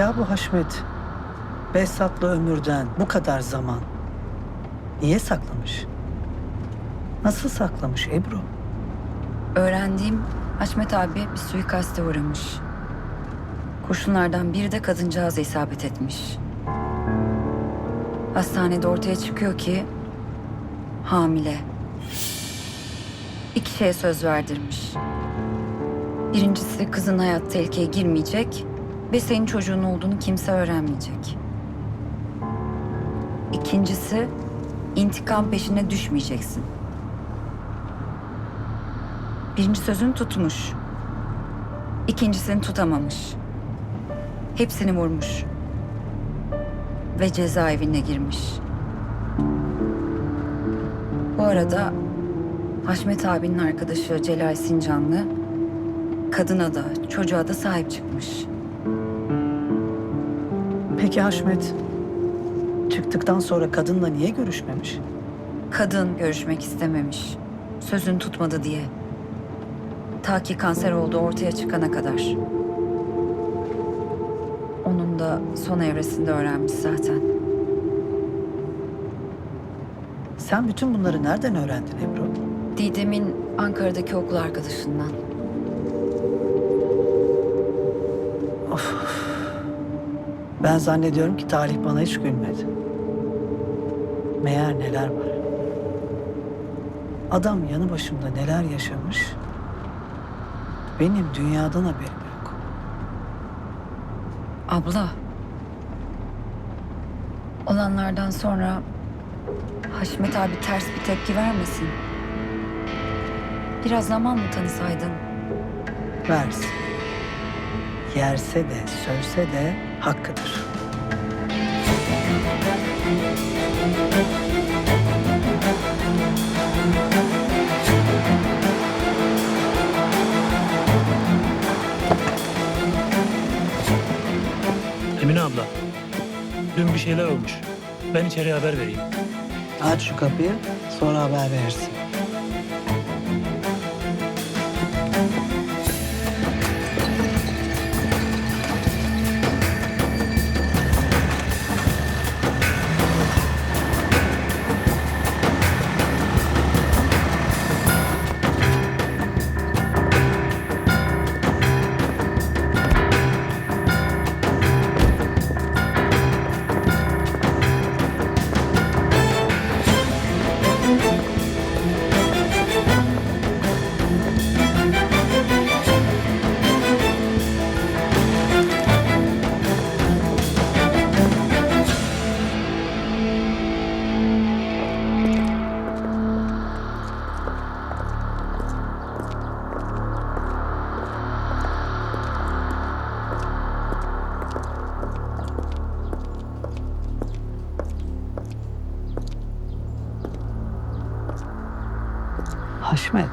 Ya bu Haşmet, Behzat'la Ömür'den bu kadar zaman niye saklamış? Nasıl saklamış Ebru? Öğrendiğim Haşmet abi bir suikaste uğramış. Kurşunlardan biri de kadıncağıza isabet etmiş. Hastanede ortaya çıkıyor ki hamile. İki şeye söz verdirmiş. Birincisi kızın hayat tehlikeye girmeyecek ve senin çocuğun olduğunu kimse öğrenmeyecek. İkincisi intikam peşine düşmeyeceksin. Birinci sözünü tutmuş. İkincisini tutamamış. Hepsini vurmuş. Ve cezaevine girmiş. Bu arada Haşmet abinin arkadaşı Celal Sincanlı kadına da çocuğa da sahip çıkmış. Peki Haşmet çıktıktan sonra kadınla niye görüşmemiş? Kadın görüşmek istememiş. Sözünü tutmadı diye. Ta ki kanser olduğu ortaya çıkana kadar. Onun da son evresinde öğrenmiş zaten. Sen bütün bunları nereden öğrendin Ebru? Didem'in Ankara'daki okul arkadaşından. Ben zannediyorum ki talih bana hiç gülmedi. Meğer neler var. Adam yanı başımda neler yaşamış. Benim dünyadan haberim yok. Abla. Olanlardan sonra Haşmet abi ters bir tepki vermesin. Biraz zaman mı tanısaydın? Versin. Yerse de sövse de hakkıdır. Emine abla, dün bir şeyler olmuş. Ben içeri haber vereyim. Aç şu kapıyı sonra haber verirsin. Haşmet,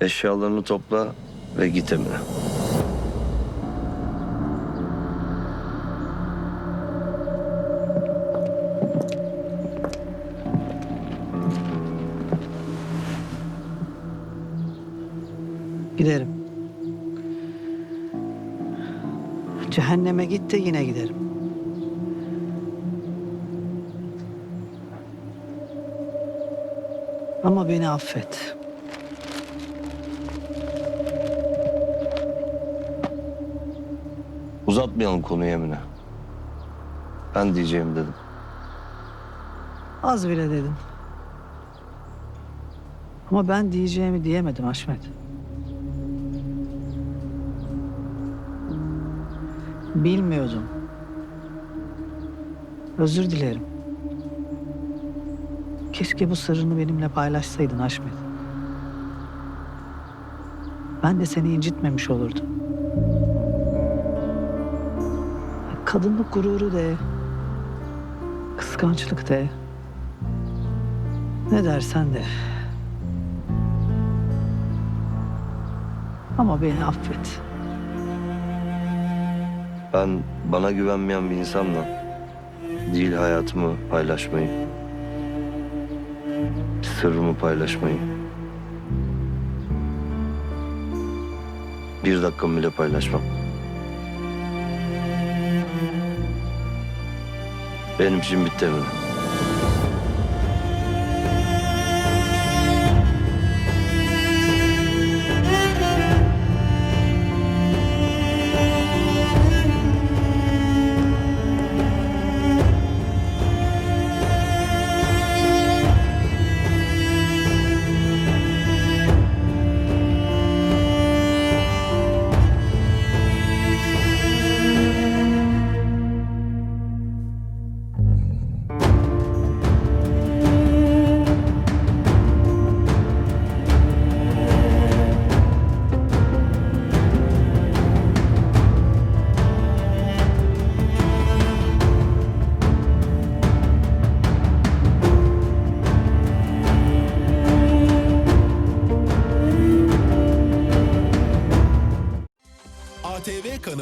Eşyalarını topla ve git Emine. giderim. Cehenneme git de yine giderim. Ama beni affet. Uzatmayalım konuyu Emine. Ben diyeceğim dedim. Az bile dedin. Ama ben diyeceğimi diyemedim Haşmet. Bilmiyordum. Özür dilerim. Keşke bu sırrını benimle paylaşsaydın Haşmet. Ben de seni incitmemiş olurdum. Kadınlık gururu de, kıskançlık de, ne dersen de. Ama beni affet. Ben bana güvenmeyen bir insanla değil hayatımı paylaşmayı, sırrımı paylaşmayı. Bir dakikamı bile paylaşmam. Benim için bitti mi?